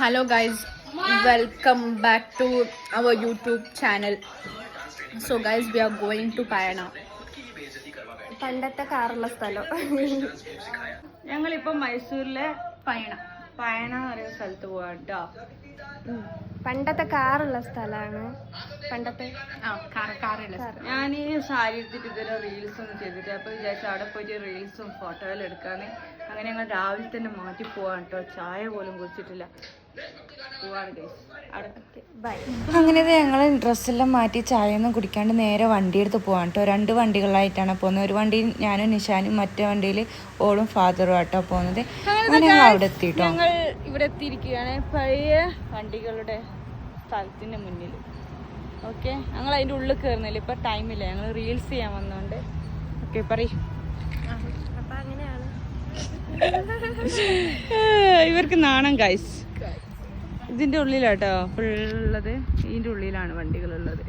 Hello guys welcome back to our YouTube channel so guys we are going to പയണ പണ്ടത്തെ കാറുള്ള സ്ഥലം. ഞങ്ങളിപ്പോൾ മൈസൂരിലെ പയണം പയണ എന്ന് പറയുന്ന സ്ഥലത്ത് പോവാ കേട്ടോ പണ്ടത്തെ കാറുള്ള സ്ഥലമാണ് പണ്ടത്തെ ഞാൻ ഈ സാരി എടുത്തിട്ട് ഇതുവരെ റീൽസ് ഒന്നും ചെയ്തിട്ട് അപ്പൊ വിചാരിച്ചു അവിടെ പോയിട്ട് റീൽസും ഫോട്ടോയെല്ലാം എടുക്കാന്ന്. അങ്ങനെ ഞങ്ങൾ രാവിലെ തന്നെ മാറ്റി പോവാണ് കേട്ടോ ചായ പോലും കുടിച്ചിട്ടില്ല. പോവാണ്. അവിടെ അങ്ങനെ ഞങ്ങൾ ഡ്രസ്സെല്ലാം മാറ്റി ചായയൊന്നും കുടിക്കാണ്ട് നേരെ വണ്ടി എടുത്ത് പോകാൻ കേട്ടോ. രണ്ട് വണ്ടികളായിട്ടാണ് പോകുന്നത്. ഒരു വണ്ടിയിൽ ഞാനും നിഷാനും മറ്റേ വണ്ടിയിൽ ഓളും ഫാദറും ആട്ടോ പോകുന്നത്. അങ്ങനെ ഞങ്ങൾ അവിടെ എത്തി കേട്ടോ. ഞങ്ങൾ ഇവിടെ എത്തിയിരിക്കുകയാണ്. പഴയ വണ്ടികളുടെ സ്ഥലത്തിന്റെ മുന്നിൽ ഓക്കെ ഞങ്ങൾ അതിന്റെ ഉള്ളിൽ കയറുന്നില്ല. ഇപ്പൊ ടൈമില്ല ഞങ്ങൾ റീൽസ് ചെയ്യാൻ വന്നതുകൊണ്ട് ഓക്കെ പറയും. ഇവർക്ക് നാണം ഗൈസ് ഇതിന്റെ ഉള്ളിലാട്ടോ? ഫുള്ളത് ഇതിന്റെ ഉള്ളിലാണ് വണ്ടികളുള്ളത്.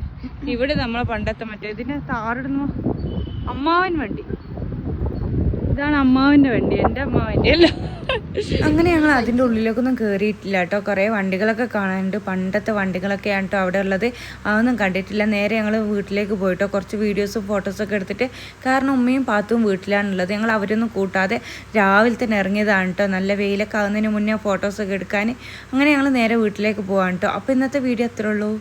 ഇവിടെ നമ്മളെ പണ്ടത്തെ മറ്റേ ഇതിന്റെ താറിടുന്നു അമ്മാവൻ വണ്ടി. ഇതാണ് അമ്മാവന്റെ വണ്ടി എന്റെ അമ്മാവന്റെ അല്ല അങ്ങനെ ഞങ്ങൾ അതിന്റെ ഉള്ളിലേക്കൊന്നും കയറിയിട്ടില്ല കേട്ടോ. കുറേ വണ്ടികളൊക്കെ കാണാനുണ്ട്. പണ്ടത്തെ വണ്ടികളൊക്കെയാണ് കേട്ടോ അവിടെ ഉള്ളത്. അതൊന്നും കണ്ടിട്ടില്ല. നേരെ ഞങ്ങൾ വീട്ടിലേക്ക് പോയിട്ടോ. കുറച്ച് വീഡിയോസും ഫോട്ടോസൊക്കെ എടുത്തിട്ട് കാരണം ഉമ്മയും പാത്തും വീട്ടിലാണുള്ളത് ഞങ്ങൾ അവരൊന്നും കൂട്ടാതെ രാവിലെ തന്നെ ഇറങ്ങിയതാണ് കേട്ടോ. നല്ല വെയിലൊക്കെ ആകുന്നതിന് മുന്നേ ഫോട്ടോസൊക്കെ എടുക്കാൻ. അങ്ങനെ ഞങ്ങൾ നേരെ വീട്ടിലേക്ക് പോകാൻ കേട്ടോ. അപ്പോൾ ഇന്നത്തെ വീഡിയോ അത്രേ ഉള്ളൂ.